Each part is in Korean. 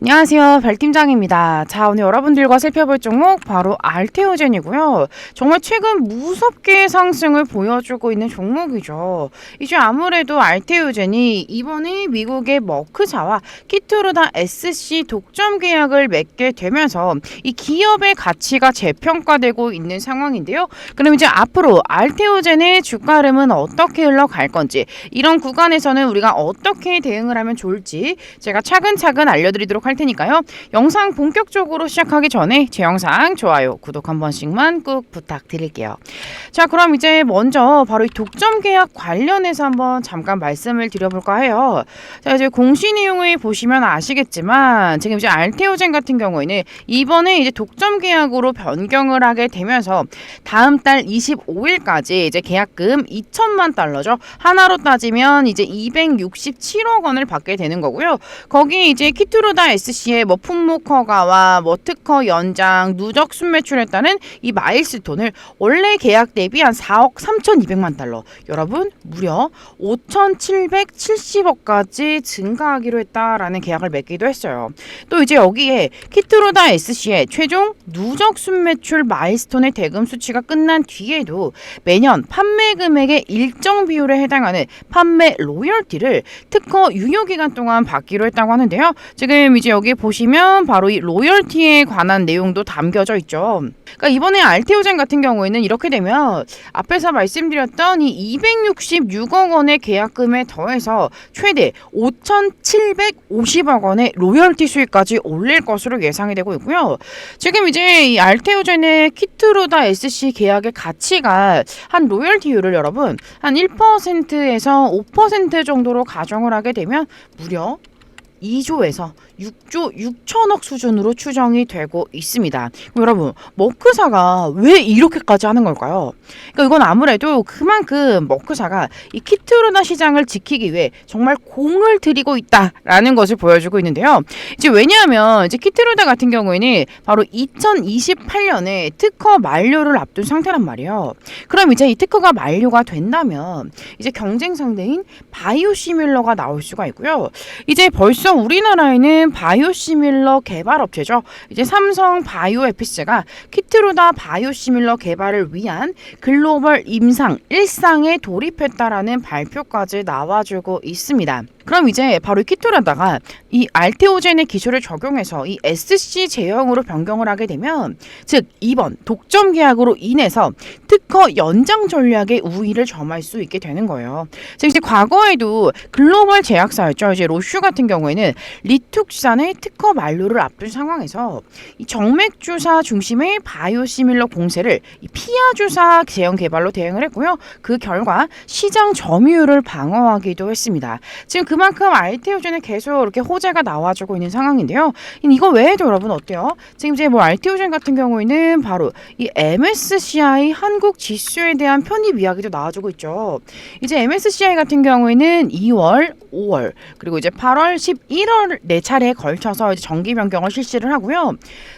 안녕하세요. 별팀장입니다. 자, 오늘 여러분들과 살펴볼 종목 바로 알테오젠이고요. 정말 최근 무섭게 상승을 보여주고 있는 종목이죠. 이제 아무래도 알테오젠이 이번에 미국의 머크사와 키트로다 SC 독점 계약을 맺게 되면서 이 기업의 가치가 재평가되고 있는 상황인데요. 그럼 이제 앞으로 알테오젠의 주가 흐름은 어떻게 흘러갈 건지 이런 구간에서는 우리가 어떻게 대응을 하면 좋을지 제가 차근차근 알려드리도록 할 테니까요. 영상 본격적으로 시작하기 전에 제 영상 좋아요, 구독 한 번씩만 꾹 부탁드릴게요. 자, 그럼 이제 먼저 바로 이 독점 계약 관련해서 한번 잠깐 말씀을 드려볼까 해요. 자, 이제 공시 내용을 보시면 아시겠지만 지금 이제 알테오젠 같은 경우에는 이번에 이제 독점 계약으로 변경을 하게 되면서 다음 달 25일까지 이제 계약금 2천만 달러죠. 하나로 따지면 이제 267억 원을 받게 되는 거고요. 거기 이제 키트로다 SC의 뭐 품목 허가와 뭐 특허 연장, 누적 순매출에 따른 이 마일스톤을 원래 계약 대비 한 4억 3,200만 달러. 여러분 무려 5,770억까지 증가하기로 했다라는 계약을 맺기도 했어요. 또 이제 여기에 키트로다 SC의 최종 누적 순매출 마일스톤의 대금 수치가 끝난 뒤에도 매년 판매 금액의 일정 비율에 해당하는 판매 로열티를 특허 유효 기간 동안 받기로 했다고 하는데요. 지금 이제 여기 보시면 바로 이 로열티에 관한 내용도 담겨져 있죠. 그러니까 이번에 알테오젠 같은 경우에는 이렇게 되면 앞에서 말씀드렸던 이 266억 원의 계약금에 더해서 최대 5,750억 원의 로열티 수익까지 올릴 것으로 예상이 되고 있고요. 지금 이제 이 알테오젠의 키트로다 SC 계약의 가치가 한 로열티율을 여러분 한 1%에서 5% 정도로 가정을 하게 되면 무려 2조에서 6조 6천억 수준으로 추정이 되고 있습니다. 여러분, 머크사가 왜 이렇게까지 하는 걸까요? 그러니까 이건 아무래도 그만큼 머크사가 이 키트로나 시장을 지키기 위해 정말 공을 들이고 있다라는 것을 보여주고 있는데요. 이제 왜냐하면 이제 키트로다 같은 경우에는 바로 2028년에 특허 만료를 앞둔 상태란 말이에요. 그럼 이제 이 특허가 만료가 된다면 이제 경쟁 상대인 바이오시밀러가 나올 수가 있고요. 이제 벌써 우리나라에는 바이오시밀러 개발 업체죠. 이제 삼성 바이오에피스가 키트로다 바이오시밀러 개발을 위한 글로벌 임상 1상에 돌입했다라는 발표까지 나와주고 있습니다. 그럼 이제 바로 이 키토라다가 이 알테오젠의 기술을 적용해서 이 SC 제형으로 변경을 하게 되면 즉 이번 독점 계약으로 인해서 특허 연장 전략의 우위를 점할 수 있게 되는 거예요. 즉 이제 과거에도 글로벌 제약사였죠. 이제 로슈 같은 경우에는 리툭산의 특허 만료를 앞둔 상황에서 이 정맥 주사 중심의 바이오시밀러 공세를 이 피아 주사 제형 개발로 대응을 했고요. 그 결과 시장 점유율을 방어하기도 했습니다. 지금 그 그만큼 알테오젠에 계속 이렇게 호재가 나와주고 있는 상황인데요. 이거 외에도 여러분 어때요? 지금 이제 뭐 알테오젠 같은 경우에는 바로 이 MSCI 한국 지수에 대한 편입 이야기도 나와주고 있죠. 이제 MSCI 같은 경우에는 2월, 5월 그리고 이제 8월, 11월 네 차례에 걸쳐서 이제 정기 변경을 실시를 하고요.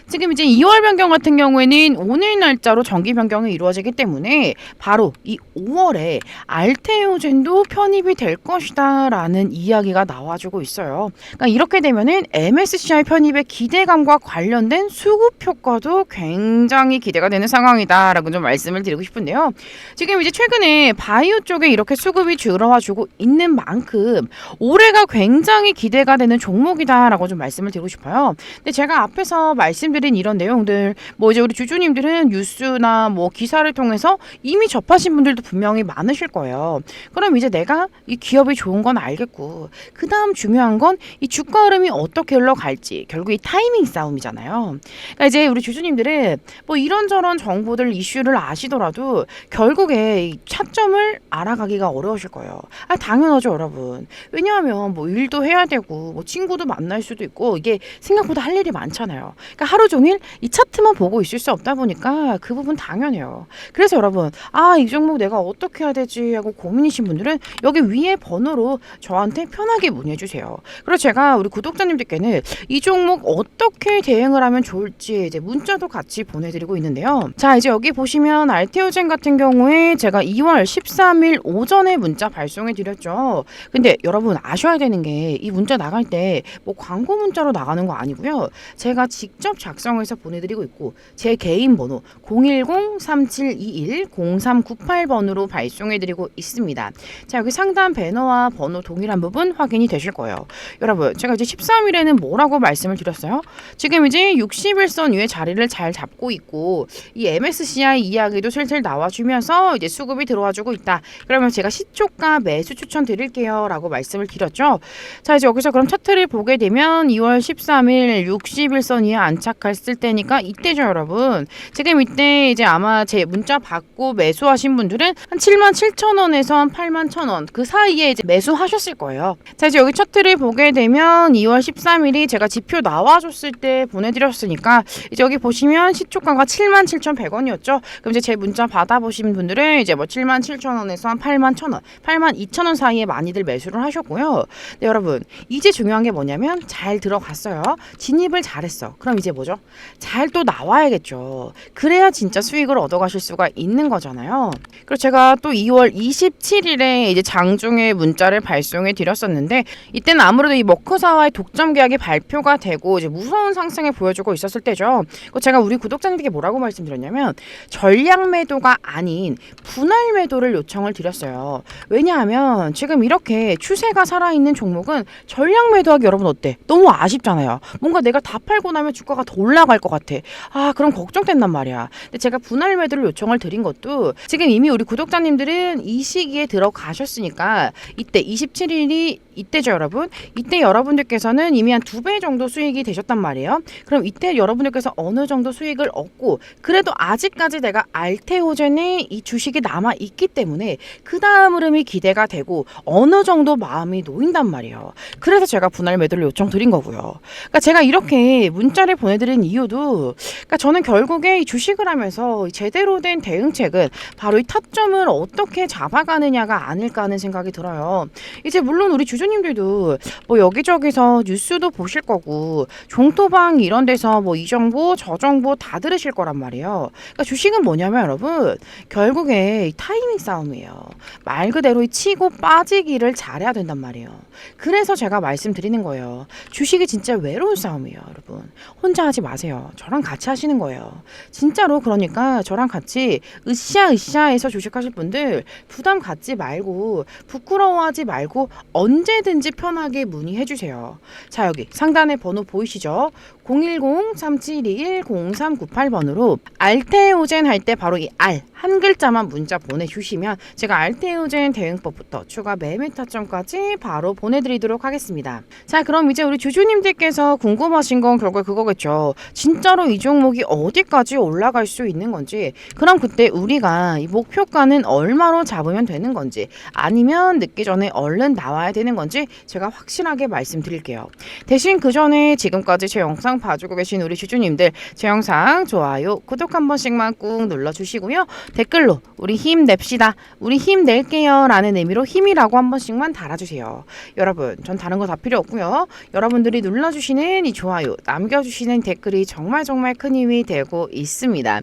지금 이제 2월 변경 같은 경우에는 오늘 날짜로 정기 변경이 이루어지기 때문에 바로 이 5월에 알테오젠도 편입이 될 것이다라는 이야기. 이야기가 나와주고 있어요. 그러니까 이렇게 되면은 MSCI 편입의 기대감과 관련된 수급 효과도 굉장히 기대가 되는 상황이다라고 좀 말씀을 드리고 싶은데요. 지금 이제 최근에 바이오 쪽에 이렇게 수급이 들어와주고 있는 만큼 올해가 굉장히 기대가 되는 종목이다라고 좀 말씀을 드리고 싶어요. 근데 제가 앞에서 말씀드린 이런 내용들 뭐 이제 우리 주주님들은 뉴스나 뭐 기사를 통해서 이미 접하신 분들도 분명히 많으실 거예요. 그럼 이제 내가 이 기업이 좋은 건 알겠고 그 다음 중요한 건 이 주가 흐름이 어떻게 흘러갈지 결국 이 타이밍 싸움이잖아요. 그러니까 이제 우리 주주님들은 뭐 이런저런 정보들 이슈를 아시더라도 결국에 이 차점을 알아가기가 어려우실 거예요. 아 당연하죠 여러분. 왜냐하면 뭐 일도 해야 되고 뭐 친구도 만날 수도 있고 이게 생각보다 할 일이 많잖아요. 그러니까 하루 종일 이 차트만 보고 있을 수 없다 보니까 그 부분 당연해요. 그래서 여러분 아 이 종목 내가 어떻게 해야 되지 하고 고민이신 분들은 여기 위에 번호로 저한테 편하게 문의해 주세요. 그리고 제가 우리 구독자님들께는 이 종목 어떻게 대응을 하면 좋을지 이제 문자도 같이 보내드리고 있는데요. 자 이제 여기 보시면 알테오젠 같은 경우에 제가 2월 13일 오전에 문자 발송해 드렸죠. 근데 여러분 아셔야 되는 게 이 문자 나갈 때 뭐 광고 문자로 나가는 거 아니고요. 제가 직접 작성해서 보내드리고 있고 제 개인 번호 010-3721-0398번으로 발송해 드리고 있습니다. 자 여기 상단 배너와 번호 동일한 부분 확인이 되실 거예요. 여러분 제가 이제 13일에는 뭐라고 말씀을 드렸어요? 지금 이제 61선 위에 자리를 잘 잡고 있고 이 MSCI 이야기도 슬슬 나와주면서 이제 수급이 들어와주고 있다. 그러면 제가 시초가 매수 추천 드릴게요라고 말씀을 드렸죠. 자 이제 여기서 그럼 차트를 보게 되면 2월 13일 61선 위에 안착했을 때니까 이때죠 여러분. 지금 이때 이제 아마 제 문자 받고 매수하신 분들은 한 7만 7천 원에서 한 8만 천 원 그 사이에 이제 매수하셨을 거예요. 자 이제 여기 차트를 보게 되면 2월 13일이 제가 지표 나와줬을 때 보내드렸으니까 이제 여기 보시면 시초가가 7만 7,100원이었죠. 그럼 이제 제 문자 받아보신 분들은 이제 뭐 7만 7천 원에서 한 8만 천 원, 8만 2천 원 사이에 많이들 매수를 하셨고요. 네, 여러분 이제 중요한 게 뭐냐면 잘 들어갔어요. 진입을 잘했어. 그럼 이제 뭐죠? 잘 또 나와야겠죠. 그래야 진짜 수익을 얻어가실 수가 있는 거잖아요. 그리고 제가 또 2월 27일에 이제 장중에 문자를 발송해 드렸 었는데 이때는 아무래도 이 머크사와의 독점 계약이 발표가 되고 이제 무서운 상승을 보여주고 있었을 때죠. 그 제가 우리 구독자님들께 뭐라고 말씀드렸냐면 전량 매도가 아닌 분할 매도를 요청을 드렸어요. 왜냐하면 지금 이렇게 추세가 살아있는 종목은 전량 매도하기 여러분 어때? 너무 아쉽잖아요. 뭔가 내가 다 팔고 나면 주가가 더 올라갈 것 같아. 아 그럼 걱정된단 말이야. 근데 제가 분할 매도를 요청을 드린 것도 지금 이미 우리 구독자님들은 이 시기에 들어가셨으니까 이때 27일이 이때죠 여러분. 이때 여러분들께서는 이미 한 두 배 정도 수익이 되셨단 말이에요. 그럼 이때 여러분들께서 어느 정도 수익을 얻고 그래도 아직까지 내가 알테오젠에 이 주식이 남아 있기 때문에 그 다음 흐름이 기대가 되고 어느 정도 마음이 놓인단 말이에요. 그래서 제가 분할 매도를 요청드린 거고요. 그러니까 제가 이렇게 문자를 보내드린 이유도 그러니까 저는 결국에 이 주식을 하면서 제대로 된 대응책은 바로 이 타점을 어떻게 잡아가느냐가 아닐까 하는 생각이 들어요. 이제 물론 우리 주주님들도 뭐 여기저기서 뉴스도 보실 거고 종토방 이런 데서 뭐 이 정보 저 정보 다 들으실 거란 말이에요. 그러니까 주식은 뭐냐면 여러분 결국에 이 타이밍 싸움이에요. 말 그대로 이 치고 빠지기를 잘해야 된단 말이에요. 그래서 제가 말씀드리는 거예요. 주식이 진짜 외로운 싸움이에요, 여러분. 혼자 하지 마세요. 저랑 같이 하시는 거예요. 진짜로 그러니까 저랑 같이 으쌰으쌰해서 주식하실 분들 부담 갖지 말고 부끄러워하지 말고 언제든지 편하게 문의해 주세요. 자, 여기 상단에 번호 보이시죠? 010-3721-0398번으로 알테오젠 할 때 바로 이 알 한 글자만 문자 보내주시면 제가 알테오젠 대응법부터 추가 매매 타점까지 바로 보내드리도록 하겠습니다. 자 그럼 이제 우리 주주님들께서 궁금하신 건 결국 그거겠죠. 진짜로 이 종목이 어디까지 올라갈 수 있는 건지 그럼 그때 우리가 이 목표가는 얼마로 잡으면 되는 건지 아니면 늦기 전에 얼른 나와야 되는 건지 제가 확실하게 말씀드릴게요. 대신 그 전에 지금까지 제 영상 봐주고 계신 우리 주주님들 제 영상 좋아요 구독 한 번씩만 꾹 눌러주시고요. 댓글로 우리 힘냅시다. 우리 힘낼게요. 라는 의미로 힘이라고 한 번씩만 달아주세요. 여러분, 전 다른 거 다 필요 없고요. 여러분들이 눌러주시는 이 좋아요, 남겨주시는 댓글이 정말 정말 큰 힘이 되고 있습니다.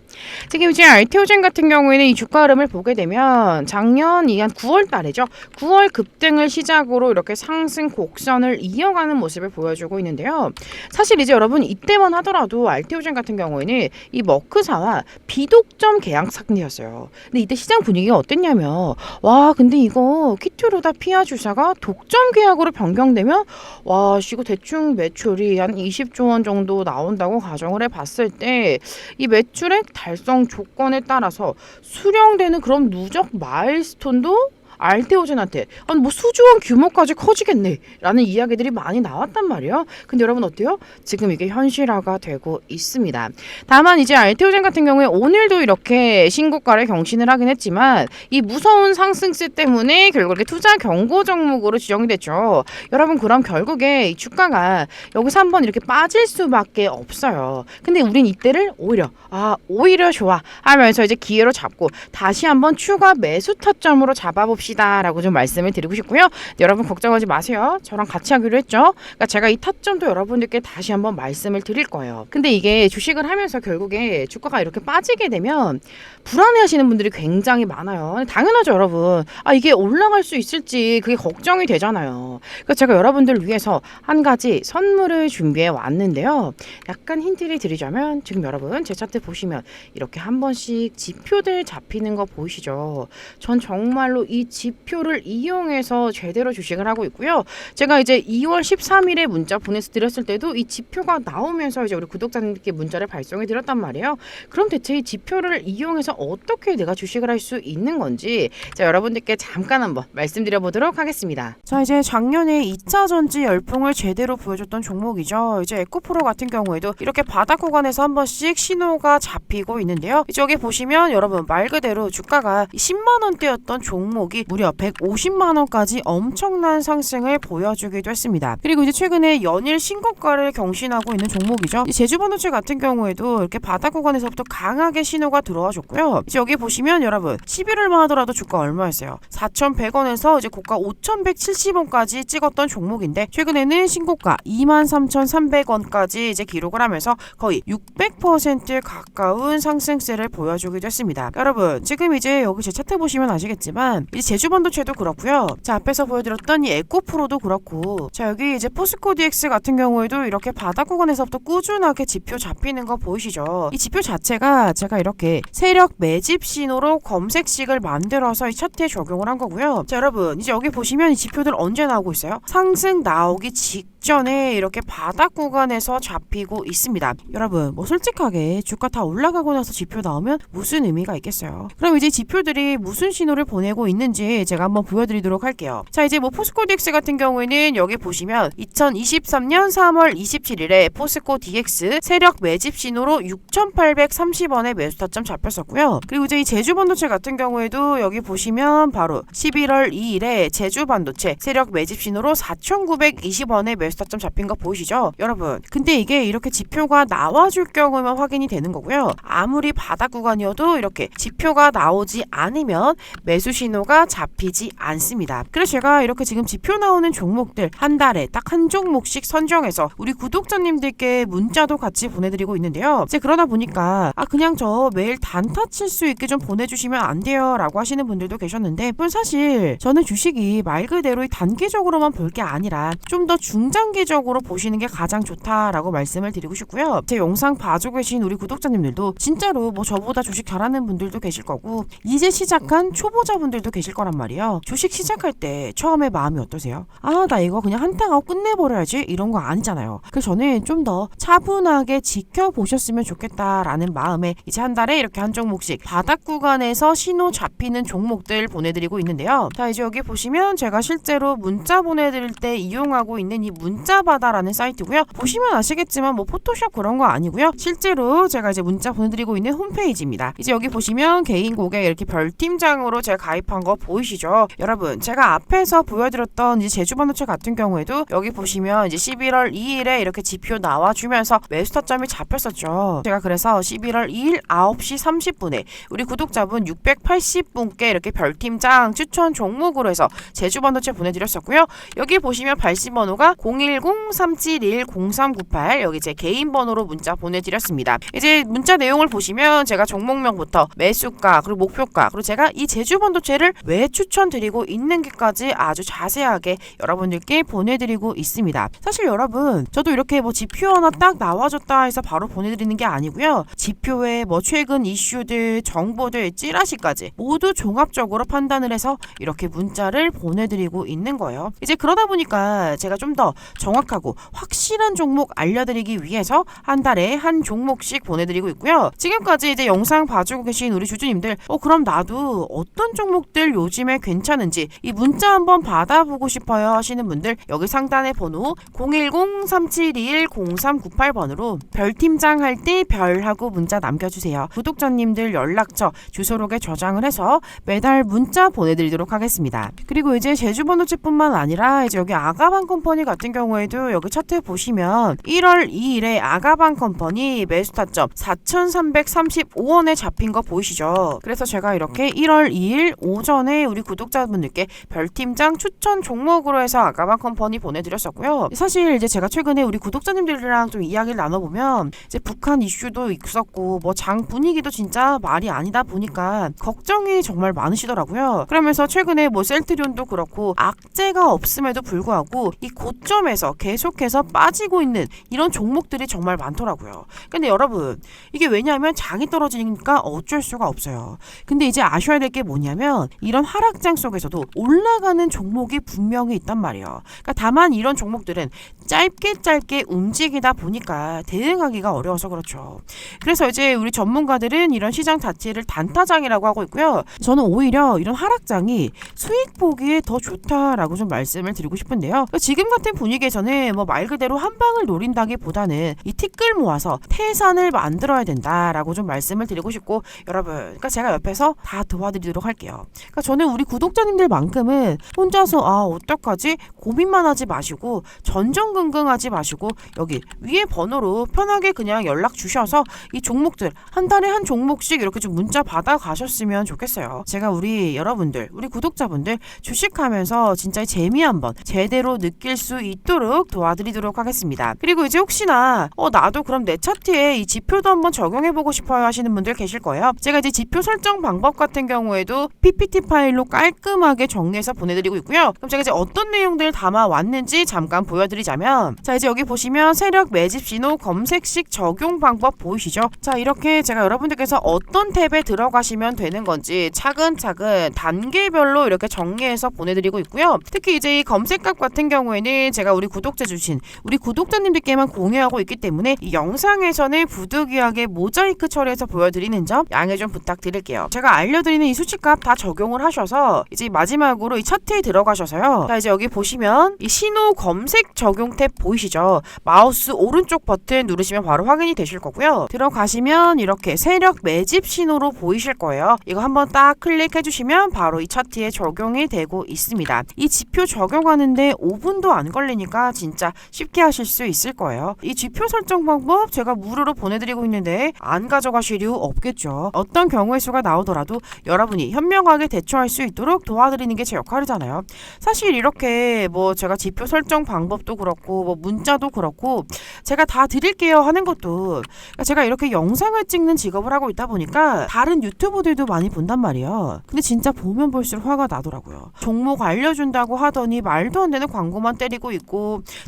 지금 이제 알테오젠 같은 경우에는 이 주가 흐름을 보게 되면 작년 이한 9월 달이죠. 9월 급등을 시작으로 이렇게 상승 곡선을 이어가는 모습을 보여주고 있는데요. 사실 이제 여러분 이때만 하더라도 알테오젠 같은 경우에는 이 머크사와 비독점 계약 상태였어요. 근데 이때 시장 분위기가 어땠냐면 와 근데 이거 키트로다 피아 주사가 독점 계약으로 변경되면 와 씨, 이거 대충 매출이 한 20조 원 정도 나온다고 가정을 해봤을 때 이 매출액 달성 조건에 따라서 수령되는 그런 누적 마일스톤도 알테오젠한테 아니 뭐 수조원 규모까지 커지겠네. 라는 이야기들이 많이 나왔단 말이에요. 근데 여러분 어때요? 지금 이게 현실화가 되고 있습니다. 다만 이제 알테오젠 같은 경우에 오늘도 이렇게 신고가를 경신을 하긴 했지만 이 무서운 상승세 때문에 결국에 투자 경고 종목으로 지정이 됐죠. 여러분 그럼 결국에 이 주가가 여기서 한번 이렇게 빠질 수밖에 없어요. 근데 우린 이때를 오히려 아 오히려 좋아. 하면서 이제 기회로 잡고 다시 한번 추가 매수 타점으로 잡아봅시다 합시다 라고 좀 말씀을 드리고 싶고요. 네, 여러분 걱정하지 마세요. 저랑 같이 하기로 했죠. 그러니까 제가 이 타점도 여러분들께 다시 한번 말씀을 드릴 거예요. 근데 이게 주식을 하면서 결국에 주가가 이렇게 빠지게 되면 불안해 하시는 분들이 굉장히 많아요. 당연하죠, 여러분. 아 이게 올라갈 수 있을지 그게 걱정이 되잖아요. 그래서 제가 여러분들 위해서 한 가지 선물을 준비해 왔는데요. 약간 힌트를 드리자면 지금 여러분 제 차트 보시면 이렇게 한 번씩 지표들 잡히는 거 보이시죠? 전 정말로 이 지표를 이용해서 제대로 주식을 하고 있고요. 제가 이제 2월 13일에 문자 보내서 드렸을 때도 이 지표가 나오면서 이제 우리 구독자님께 문자를 발송해 드렸단 말이에요. 그럼 대체 이 지표를 이용해서 어떻게 내가 주식을 할 수 있는 건지 자 여러분들께 잠깐 한번 말씀드려 보도록 하겠습니다. 자 이제 작년에 2차 전지 열풍을 제대로 보여줬던 종목이죠. 이제 에코프로 같은 경우에도 이렇게 바닥 구간에서 한 번씩 신호가 잡히고 있는데요. 여기 보시면 여러분 말 그대로 주가가 10만 원대였던 종목이 무려 150만 원까지 엄청난 상승을 보여주기도 했습니다. 그리고 이제 최근에 연일 신고가를 경신하고 있는 종목이죠. 이 제주반도체 같은 경우에도 이렇게 바닥 구간에서부터 강하게 신호가 들어와 줬고요. 이제 여기 보시면 여러분 11월만 하더라도 주가 얼마였어요? 4,100원에서 이제 고가 5,170원까지 찍었던 종목인데 최근에는 신고가 23,300원까지 이제 기록을 하면서 거의 600% 가까운 상승세를 보여주기도 했습니다. 여러분 지금 이제 여기 제 차트 보시면 아시겠지만 이제 제주 반도체도 그렇고요. 자 앞에서 보여드렸던 이 에코프로도 그렇고 자 여기 이제 포스코 DX 같은 경우에도 이렇게 바닥 구간에서부터 꾸준하게 지표 잡히는 거 보이시죠? 이 지표 자체가 제가 이렇게 세력 매집 신호로 검색식을 만들어서 이 차트에 적용을 한 거고요. 자 여러분 이제 여기 보시면 이 지표들 언제 나오고 있어요? 상승 나오기 직 전에 이렇게 바닥 구간에서 잡히고 있습니다. 여러분 뭐 솔직하게 주가 다 올라가고 나서 지표 나오면 무슨 의미가 있겠어요? 그럼 이제 지표들이 무슨 신호를 보내고 있는지 제가 한번 보여드리도록 할게요. 자 이제 뭐 포스코 DX 같은 경우에는 여기 보시면 2023년 3월 27일에 포스코 DX 세력 매집 신호로 6,830원에 매수 타점 잡혔었고요. 그리고 이제 이 제주 반도체 같은 경우에도 여기 보시면 바로 11월 2일에 제주 반도체 세력 매집 신호로 4,920원에 매수 타점 잡힌 거 보이시죠? 여러분 근데 이게 이렇게 지표가 나와줄 경우만 확인이 되는 거고요. 아무리 바닥 구간이어도 이렇게 지표가 나오지 않으면 매수 신호가 잡히지 않습니다. 그래서 제가 이렇게 지금 지표 나오는 종목들 한 달에 딱 한 종목씩 선정해서 우리 구독자님들께 문자도 같이 보내드리고 있는데요. 이제 그러다 보니까 아 그냥 저 매일 단타 칠 수 있게 좀 보내주시면 안 돼요라고 하시는 분들도 계셨는데 사실 저는 주식이 말 그대로 이 단기적으로만 볼 게 아니라 좀 더 중장 기적으로 보시는 게 가장 좋다라고 말씀을 드리고 싶고요. 제 영상 봐주고 계신 우리 구독자님들도 진짜로 뭐 저보다 주식 잘하는 분들도 계실 거고 이제 시작한 초보자분들도 계실 거란 말이에요. 주식 시작할 때 처음에 마음이 어떠세요? 아 나 이거 그냥 한탕 하고 끝내버려야지 이런 거 아니잖아요. 그래서 저는 좀 더 차분하게 지켜보셨으면 좋겠다라는 마음에 이제 한 달에 이렇게 한 종목씩 바닥 구간에서 신호 잡히는 종목들 보내드리고 있는데요. 자 이제 여기 보시면 제가 실제로 문자 보내드릴 때 이용하고 있는 이 문 자바다라는 사이트고요. 보시면 아시겠지만 뭐 포토샵 그런 거 아니고요. 실제로 제가 이제 문자 보내드리고 있는 홈페이지입니다. 이제 여기 보시면 개인 고객 이렇게 별팀장으로 제가 가입한 거 보이시죠? 여러분 제가 앞에서 보여드렸던 이제 제주반도체 같은 경우에도 여기 보시면 이제 11월 2일에 이렇게 지표 나와주면서 매수 타점이 잡혔었죠. 제가 그래서 11월 2일 9시 30분에 우리 구독자분 680분께 이렇게 별팀장 추천 종목으로 해서 제주반도체 보내드렸었고요. 여기 보시면 발신 번호가 010-371-0398 여기 제 개인 번호로 문자 보내드렸습니다. 이제 문자 내용을 보시면 제가 종목명부터 매수가 그리고 목표가 그리고 제가 이 제주 반도체를 왜 추천드리고 있는지까지 아주 자세하게 여러분들께 보내드리고 있습니다. 사실 여러분 저도 이렇게 뭐 지표 하나 딱 나와줬다 해서 바로 보내드리는 게 아니고요. 지표에 뭐 최근 이슈들 정보들 찌라시까지 모두 종합적으로 판단을 해서 이렇게 문자를 보내드리고 있는 거예요. 이제 그러다 보니까 제가 좀 더 정확하고 확실한 종목 알려드리기 위해서 한 달에 한 종목씩 보내드리고 있고요. 지금까지 이제 영상 봐주고 계신 우리 주주님들, 어 그럼 나도 어떤 종목들 요즘에 괜찮은지 이 문자 한번 받아보고 싶어요 하시는 분들 여기 상단의 번호 010-3721-0398번으로 별팀장 할 때 별하고 문자 남겨주세요. 구독자님들 연락처 주소록에 저장을 해서 매달 문자 보내드리도록 하겠습니다. 그리고 이제 제주번호체뿐만 아니라 이제 여기 아가방 컴퍼니 같은 경우 에도 여기 차트 보시면 1월 2일에 아가방 컴퍼니 매수 타점 4,335원에 잡힌 거 보이시죠? 그래서 제가 이렇게 1월 2일 오전에 우리 구독자분들께 별팀장 추천 종목으로 해서 아가방 컴퍼니 보내드렸었고요. 사실 이제 제가 최근에 우리 구독자님들이랑 좀 이야기를 나눠보면 이제 북한 이슈도 있었고 뭐 장 분위기도 진짜 말이 아니다 보니까 걱정이 정말 많으시더라고요. 그러면서 최근에 뭐 셀트리온도 그렇고 악재가 없음에도 불구하고 이 고점 에서 계속해서 빠지고 있는 이런 종목들이 정말 많더라고요. 근데 여러분 이게 왜냐하면 장이 떨어지니까 어쩔 수가 없어요. 근데 이제 아셔야 될 게 뭐냐면 이런 하락장 속에서도 올라가는 종목이 분명히 있단 말이에요. 그러니까 다만 이런 종목들은 짧게 짧게 움직이다 보니까 대응하기가 어려워서 그렇죠. 그래서 이제 우리 전문가들은 이런 시장 자체를 단타장이라고 하고 있고요. 저는 오히려 이런 하락장이 수익 보기에 더 좋다라고 좀 말씀을 드리고 싶은데요. 지금 같은 분위기 에서는 뭐말 그대로 한 방을 노린다기보다는 이 티끌 모아서 태산을 만들어야 된다라고 좀 말씀을 드리고 싶고 여러분, 그러니까 제가 옆에서 다 도와드리도록 할게요. 그러니까 저는 우리 구독자님들만큼은 혼자서 아 어떡하지 고민만 하지 마시고 전전긍긍하지 마시고 여기 위에 번호로 편하게 그냥 연락 주셔서 이 종목들 한 달에 한 종목씩 이렇게 좀 문자 받아 가셨으면 좋겠어요. 제가 우리 여러분들, 우리 구독자분들 주식하면서 진짜 재미 한번 제대로 느낄 수 있 도록 도와드리도록 하겠습니다. 그리고 이제 혹시나 어 나도 그럼 내 차트에 이 지표도 한번 적용해 보고 싶어요 하시는 분들 계실 거예요. 제가 이제 지표 설정 방법 같은 경우에도 PPT 파일로 깔끔하게 정리해서 보내드리고 있고요. 그럼 제가 이제 어떤 내용들을 담아 왔는지 잠깐 보여드리자면 자 이제 여기 보시면 세력 매집 신호 검색식 적용 방법 보이시죠? 자 이렇게 제가 여러분들께서 어떤 탭에 들어가시면 되는 건지 차근차근 단계별로 이렇게 정리해서 보내드리고 있고요. 특히 이제 이 검색값 같은 경우에는 제가 우리 구독자 주신 우리 구독자님들께만 공유하고 있기 때문에 이 영상에서는 부득이하게 모자이크 처리해서 보여드리는 점 양해 좀 부탁드릴게요. 제가 알려드리는 이 수치값 다 적용을 하셔서 이제 마지막으로 이 차트에 들어가셔서요. 자 이제 여기 보시면 이 신호 검색 적용 탭 보이시죠? 마우스 오른쪽 버튼 누르시면 바로 확인이 되실 거고요. 들어가시면 이렇게 세력 매집 신호로 보이실 거예요. 이거 한번 딱 클릭해 주시면 바로 이 차트에 적용이 되고 있습니다. 이 지표 적용하는데 5분도 안 걸리니까 진짜 쉽게 하실 수 있을 거예요. 이 지표 설정 방법 제가 무료로 보내드리고 있는데 안 가져가실 이유 없겠죠. 어떤 경우의 수가 나오더라도 여러분이 현명하게 대처할 수 있도록 도와드리는 게 제 역할이잖아요. 사실 이렇게 뭐 제가 지표 설정 방법도 그렇고 뭐 문자도 그렇고 제가 다 드릴게요 하는 것도 그러니까 제가 이렇게 영상을 찍는 직업을 하고 있다 보니까 다른 유튜버들도 많이 본단 말이에요. 근데 진짜 보면 볼수록 화가 나더라고요. 종목 알려준다고 하더니 말도 안 되는 광고만 때리고 있고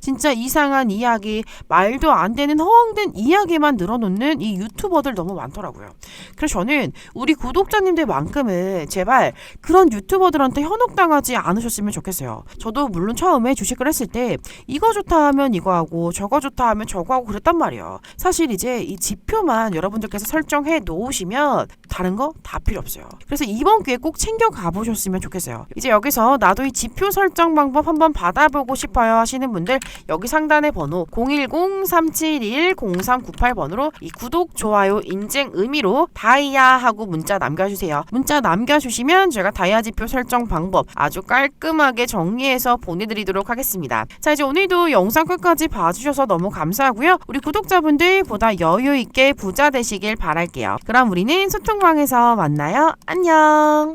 진짜 이상한 이야기 말도 안 되는 허황된 이야기만 늘어놓는 이 유튜버들 너무 많더라고요. 그래서 저는 우리 구독자님들만큼은 제발 그런 유튜버들한테 현혹당하지 않으셨으면 좋겠어요. 저도 물론 처음에 주식을 했을 때 이거 좋다 하면 이거 하고 저거 좋다 하면 저거 하고 그랬단 말이에요. 사실 이제 이 지표만 여러분들께서 설정해 놓으시면 다른 거 다 필요 없어요. 그래서 이번 기회에 꼭 챙겨 가보셨으면 좋겠어요. 이제 여기서 나도 이 지표 설정 방법 한번 받아보고 싶어요 하시는 분들 여기 상단의 번호 010-371-0398번으로 이 구독, 좋아요, 인증 의미로 다이아 하고 문자 남겨주세요. 문자 남겨주시면 제가 다이아 지표 설정 방법 아주 깔끔하게 정리해서 보내드리도록 하겠습니다. 자 이제 오늘도 영상 끝까지 봐주셔서 너무 감사하고요. 우리 구독자분들 보다 여유 있게 부자 되시길 바랄게요. 그럼 우리는 소통방에서 만나요. 안녕.